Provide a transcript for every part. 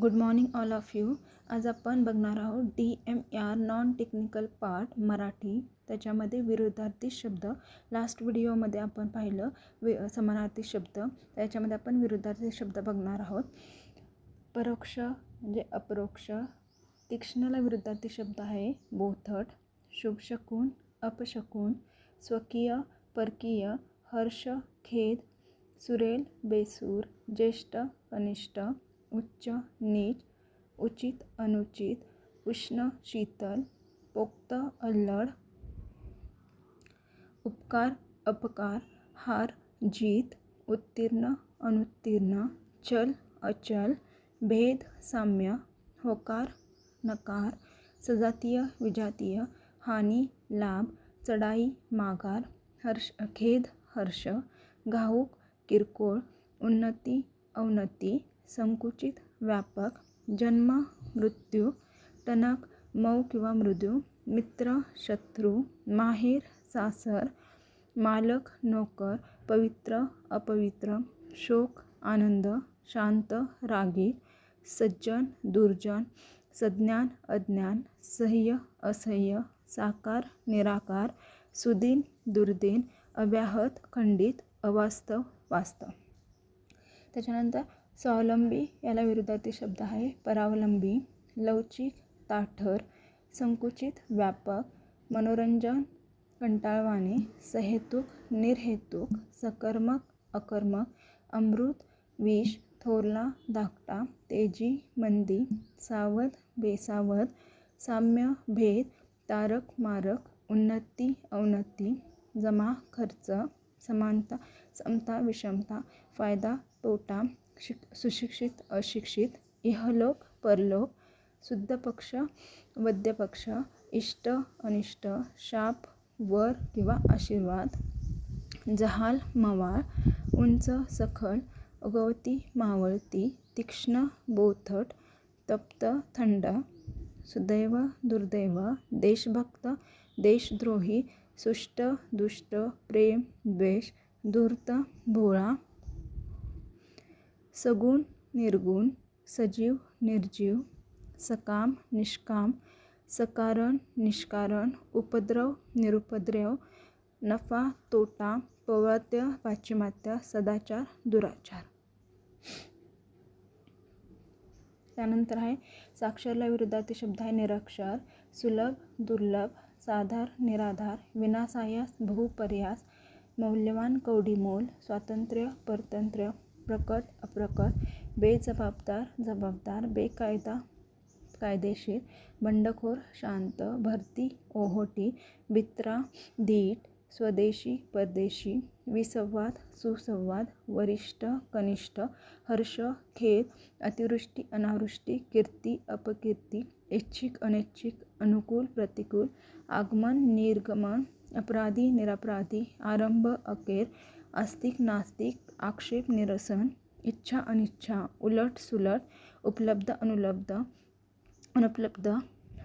Good morning all of you आज आपण बघणार आहोत D M R non technical part Marathi. त्याच्यामध्ये विरोधार्थी शब्द. लास्ट व्हिडिओमध्ये आपण पाहिलं वि समानार्थी शब्द. त्याच्यामध्ये आपण विरोधार्थी शब्द बघणार आहोत. परोक्ष म्हणजे अपरोक्ष. तीक्ष्णला विरुद्धार्थी शब्द आहे. बोथट. शुभशकून अपशकून स्वकीय परकीय. हर्ष खेद. सुरेल बेसूर. ज्येष्ठ कनिष्ठ उच्च नीच उचित अनुचित उष्ण शीतल पोक्त अल्लड उपकार अपकार हार जीत उत्तीर्ण अनुत्तीर्ण चल अचल भेद साम्य होकार नकार सजातीय विजातीय हानी लाभ चढाई माघार हर्ष खेद हर्ष घाऊक किरकोळ उन्नती अवनती संकुचित व्यापक जन्म मृत्यू टणक मऊ किंवा मृदू मित्र शत्रू माहेर सासर मालक नोकर पवित्र अपवित्र शोक आनंद शांत रागी सज्जन दुर्जन सज्ञान अज्ञान सह्य असह्य साकार निराकार सुदीन दुर्दीन अव्याहत खंडित अवास्तव वास्तव. त्याच्यानंतर स्वावलंबी याला विरुद्धार्थी शब्द आहे. परावलंबी लवचिक ताठर संकुचित व्यापक मनोरंजन कंटाळवाणे सहेतुक निर्हेतुक सकर्मक अकर्मक अमृत विष थोरला धाकटा तेजी मंदी सावध बेसावध साम्य भेद तारक मारक उन्नती अवनती जमा खर्च समानता समता विषमता फायदा तोटा शिक सुशिक्षित अशिक्षित इहलोक परलोक शुद्ध पक्ष वद्यपक्ष इष्ट अनिष्ट शाप वर किंवा आशीर्वाद जहाल मवाळ उंच सखल उगवती मावळती तीक्ष्ण बोथट तप्त थंड सुदैव दुर्दैव देशभक्त देशद्रोही सुष्ट दुष्ट प्रेम द्वेष धूर्त भोळा सगुण निर्गुण सजीव निर्जीव सकाम निष्काम सकारण निष्कारण उपद्रव निरुपद्रव नफा तोटा पौवात्य पाश्चिमात्य सदाचार दुराचार. त्यानंतर आहे साक्षरला विरुद्धार्थी शब्द आहे निरक्षर सुलभ दुर्लभ साधार निराधार विनासायास बहुपर्यास मौल्यवान कवडीमोल स्वातंत्र्य परतंत्र्य प्रकट अप्रकट बेजबाबदार जबाबदार बेकायदा कायदेशीर बंडखोर शांत भरती ओहोटी बित्रा धीट स्वदेशी परदेशी विसंवाद सुसंवाद वरिष्ठ कनिष्ठ हर्ष खेद अतिवृष्टी अनावृष्टी कीर्ती अपकीर्ती ऐच्छिक अनैच्छिक अनुकूल प्रतिकूल आगमन निर्गमन अपराधी निरपराधी आरंभ अखेर आस्तिक नास्तिक आक्षेप निरसन इच्छा अनिच्छा उलट सुलट उपलब्ध अनुलब्ध अनुपलब्ध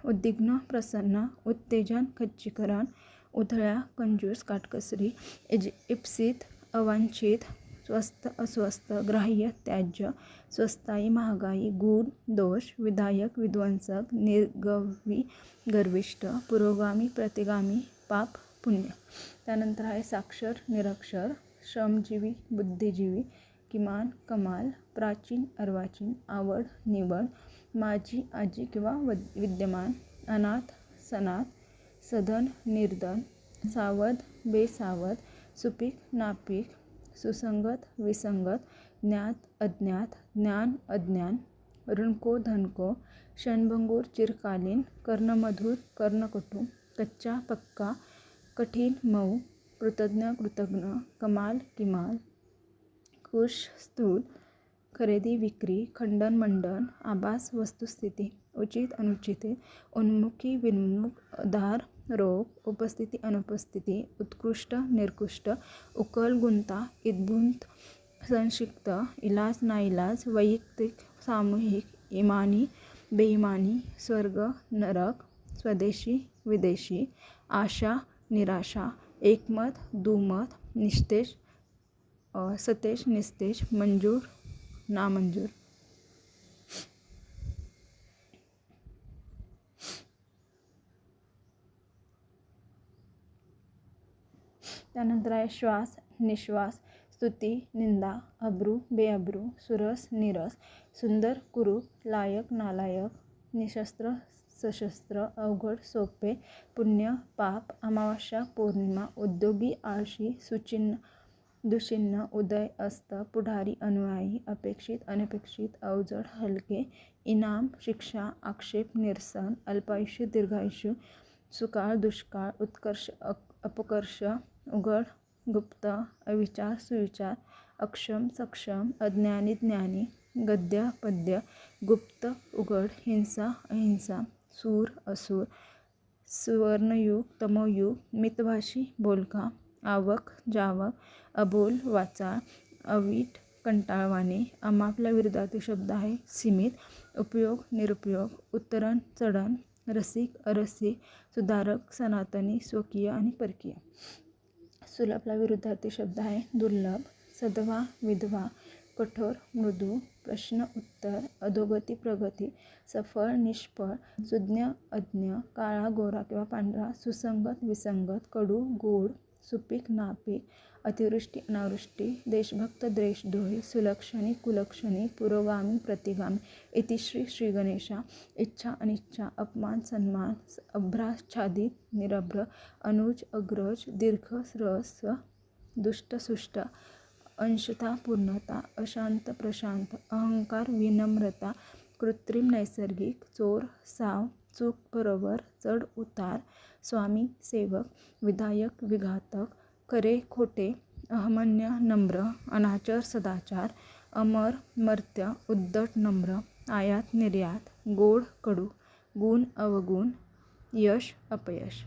उद्विग्न प्रसन्न उत्तेजन खच्चीकरण उथळ्या कंजूस काटकसरी एज इप्सित अवांछित स्वस्त अस्वस्थ ग्राह्य त्याज्य स्वस्ताई महागाई गुण दोष विधायक विध्वंसक निर्गवी गर्विष्ट पुरोगामी प्रतिगामी पाप पुण्य. त्यानंतर आहे साक्षर निरक्षर श्रमजीवी, बुद्धिजीवी, किमान, कमाल, प्राचीन, अर्वाचीन, आवड, निवड माझी आजी किंवा वद विद्यमान, अनाथ सनाथ सधन, निर्धन, सावध, बेसावध, सुपीक, नापीक, सुसंगत, विसंगत, ज्ञात, अज्ञात, ज्ञान, अज्ञान, ऋणको, धनको, क्षणभंगूर, चिरकालीन, कर्णमधुर कर्णकटू कच्चा, पक्का, कठीण, मऊ कृतज्ञ कृतज्ञ कमाल किमाल कुश स्थूल खरेदी विक्री खंडन मंडन आभास वस्तुस्थिती उचित अनुचिते उन्मुखी विन्मुख दार रोग उपस्थिती अनुपस्थिती उत्कृष्ट निर्कृष्ट उकल गुंता इद्भुंत संक्षिप्त इलाज नाईलाज वैयक्तिक सामूहिक इमानी बेईमानी स्वर्ग नरक स्वदेशी विदेशी आशा निराशा एकमत, दुमत, निस्तेज सतेज, निस्तेज, मंजूर, नामंजूर। त्यानंतर आहे श्वास, निश्वास, स्तुती, निंदा, अब्रू, बेअब्रू, सुरस, निरस, सुंदर, कुरूप, लायक, नालायक, निशस्त्र सशस्त्र अवघड सोपे पुण्य पाप अमावस्या पौर्णिमा उद्योगी आळशी सुचिन्ह दुशिन्न उदय अस्त पुढारी अनुयायी अपेक्षित अनपेक्षित अवजड हलके इनाम शिक्षा आक्षेप निरसन अल्पायुष्य दीर्घायुष्य सुकाळ दुष्काळ उत्कर्ष अपकर्ष उघड गुप्त अविचार सुविचार अक्षम सक्षम अज्ञानी ज्ञानी गद्य पद्य गुप्त उघड हिंसा अहिंसा सूर असूर सुवर्णयुग तमोयुग मितभाषी बोलका आवक जावक अबोल वाचा अवीट कंटाळवाणे अमापल्या विरोधातील शब्द आहे सीमित उपयोग निरुपयोग उत्तरण चढण रसिक अरसिक सुधारक सनातनी स्वकीय आणि परकीय. सुलभला विरुद्धार्थी शब्द आहे दुर्लभ सदवा विधवा कठोर मृदू प्रश्न उत्तर अधोगती प्रगती सफळ निष्फळ सुज्ञ अज्ञ काळा गोरा किंवा पांढरा सुसंगत विसंगत कडू गोड सुपीक नापीक अतिवृष्टी अनावृष्टी देशभक्त द्वेषद्रोही सुलक्षणी कुलक्षणी पुरोगामी प्रतिगामी इतिश्री श्री गणेशा इच्छा अनिच्छा अपमान सन्मान अभ्राच्छादित निरभ्र अनुज अग्रज दीर्घ रस दुष्ट सुष्ट अंशता पूर्णता अशांत प्रशांत अहंकार विनम्रता कृत्रिम नैसर्गिक चोर साव चूक बरोबर चढ उतार स्वामी सेवक विधायक विघातक खरे खोटे अहमन्य नम्र अनाचर सदाचार अमर मर्त्य उद्धट नम्र आयात निर्यात गोड कडू गुण अवगुण यश अपयश.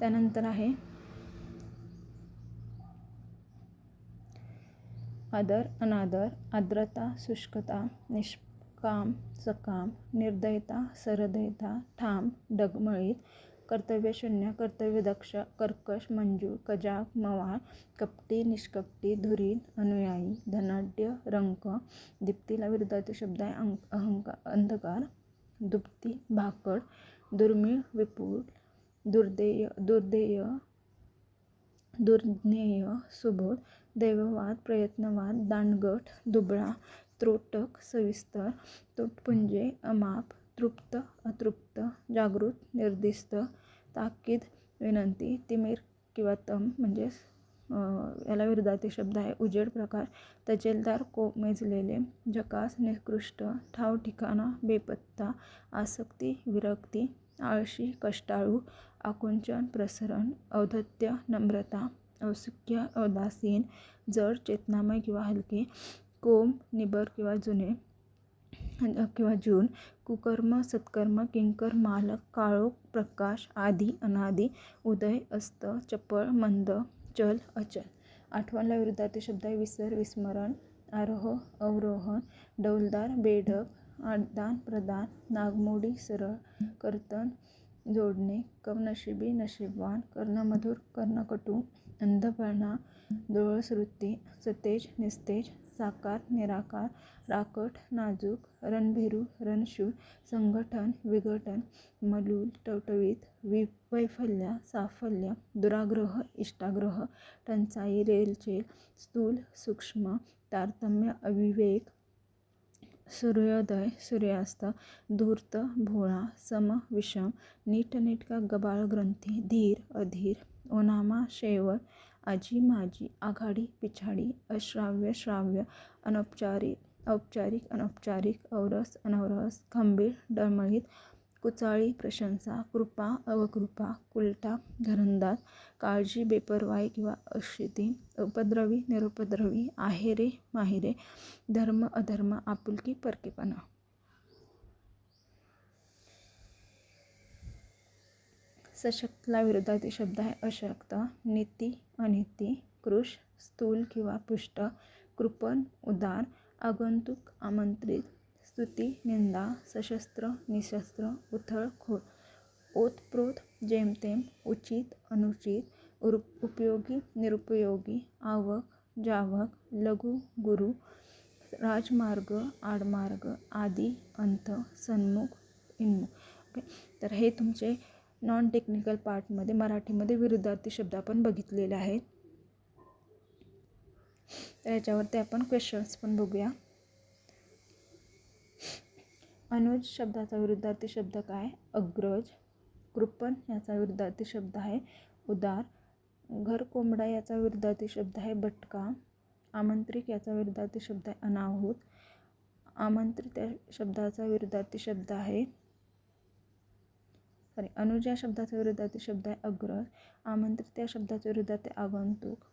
त्यानंतर आहे आदर अनादर आर्द्रता शुष्कता निष्काम सकाम निर्दयता सरदयता ठाम डगमळीत कर्तव्यशून्य कर्तव्यदक्ष कर्कश मंजू कजाक मवाळ कपटी निष्कपटी धुरीण अनुयायी धनाढ्य रंक दीप्तीला विरुद्धाचे शब्द आहे अंक अहंकार अंधकार दुप्ती भाकड दुर्मिळ विपुल दुर्देय दुर्देय दुर्ज्ञेय सुबोध दैववाद प्रयत्नवाद दांडगट दुबळा त्रोटक सविस्तर तुटपुंजे अमाप तृप्त अतृप्त जागृत निर्दिष्ट ताकीद विनंती तिमीर किंवा तम म्हणजेच याला विरोधार्थी शब्द आहे. उजेड प्रकार तजेलदार मेजलेले जकास निकृष्ट ठाव ठिकाणा बेपत्ता आसक्ती विरक्ती आळशी कष्टाळू आकुंचन प्रसरण औधत्य नम्रता औत्सुक्य औदासीन जड चेतनामय किंवा हलके कोम निबर किंवा जुने किंवा जून कुकर्म सत्कर्म किंकर मालक काळोख प्रकाश आदी अनादी उदय अस्त चपळ मंद चल अचल. आठवणला विरुद्धाचे शब्द आहे विसर विस्मरण आरोह अवरोहण डौलदार बेढक आदान प्रदान नागमोडी सरळ कर्तन जोडणे कमनशिबी नशीबवान कर्णमधुर कर्णकटू अंधपणा दोळसवृत्ती सतेज निस्तेज साकार निराकार राकट नाजूक रणभिरू रणशूर संघटन विघटन मलूल टवटवीत वि वैफल्य साफल्य दुराग्रह इष्टाग्रह टंचाई रेलचेल स्थूल सूक्ष्म तारतम्य अविवेक सूर्योदय सूर्यास्त धूर्त भोळा सम विषम नीटनेटका गबाळ ग्रंथी धीर अधीर ओनामा शेवट आजी माजी आघाडी पिछाडी अश्राव्य श्राव्य अनौपचारिक औपचारिक अनौपचारिक औरस अनवरस खंबीर डळमळीत कुचाळी प्रशंसा कृपा अवकृपा कुलटा घरंदाज काळजी बेपरवाई किंवा अशिती उपद्रवी निरुपद्रवी आहेरे माहिरे धर्म अधर्म आपुलकी परकेपणा. सशक्तला विरोधातील शब्द आहे. अशक्त नीती अनिती कृष स्थूल किंवा पुष्ट कृपण उदार आगंतुक आमंत्रित स्तुती निंदा सशस्त्र निशस्त्र उथळ खोल ओतप्रोत जेमतेम उचित अनुचित उर उपयोगी निरुपयोगी आवक जावक लघु गुरु राजमार्ग आडमार्ग आदी अंत सन्मुख इन्मुख. ओके? तर हे तुमचे नॉन टेक्निकल पार्टमध्ये मराठीमध्ये विरुद्धार्थी शब्द आपण बघितलेले आहेत. तर याच्यावरती आपण क्वेश्चन्स पण बघूया. अनुज शब्दाचा विरुद्धार्थी शब्द काय? अग्रज कृपण याचा विरुद्धार्थी शब्द आहे. उदार घर कोंबडा याचा विरुद्धार्थी शब्द आहे. बटका आमंत्रित याचा विरुद्धार्थी शब्द आहे. अनाहूत आमंत्रित या शब्दाचा विरुद्धार्थी शब्द आहे. सॉरी अनुज या शब्दाच्या विरुद्धार्थी शब्द आहे अग्रज. आमंत्रित या शब्दाचा ते आगंतुक.